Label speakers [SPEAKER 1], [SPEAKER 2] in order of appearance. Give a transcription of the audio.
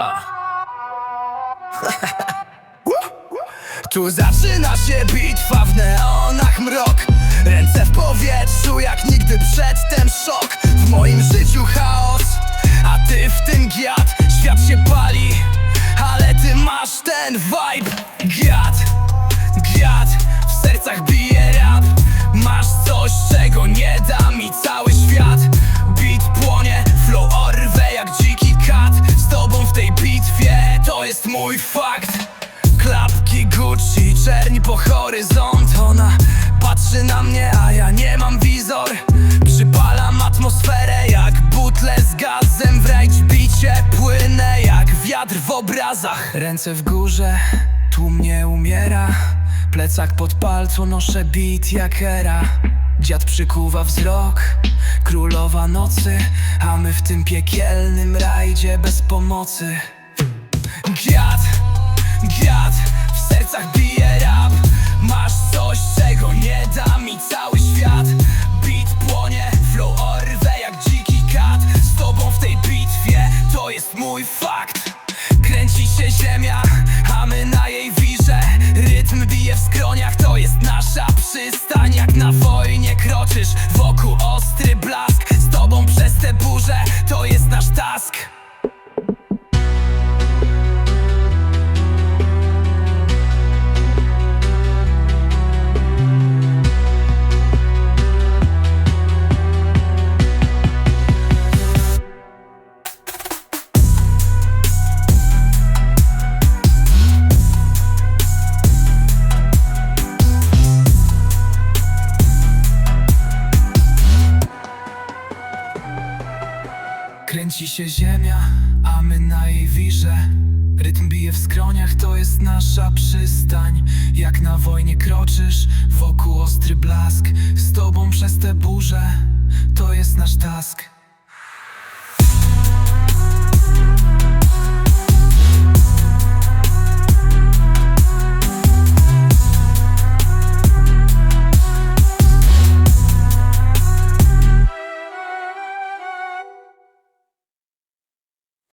[SPEAKER 1] Tu zaczyna się bitwa w neonach mrok. Ręce w powietrzu jak nigdy przedtem szok. W moim życiu chaos, a ty w tym giat. Świat się pali, ale ty masz ten vibe jest mój fakt. Klapki Gucci, czerni po horyzont. Ona patrzy na mnie, a ja nie mam wizor. Przypalam atmosferę jak butle z gazem. W bicie płynę jak wiatr w obrazach. Ręce w górze, tu mnie umiera. Plecak pod palcą noszę beat jak era. Dziad przykuwa wzrok, królowa nocy A my w tym piekielnym rajdzie bez pomocy Giat, giat, Kręci się ziemia, a my na jej wirze. Rytm bije w skroniach, to jest nasza przystań. Jak na wojnie kroczysz, wokół ostry blask. Z tobą przez te burze, to jest nasz task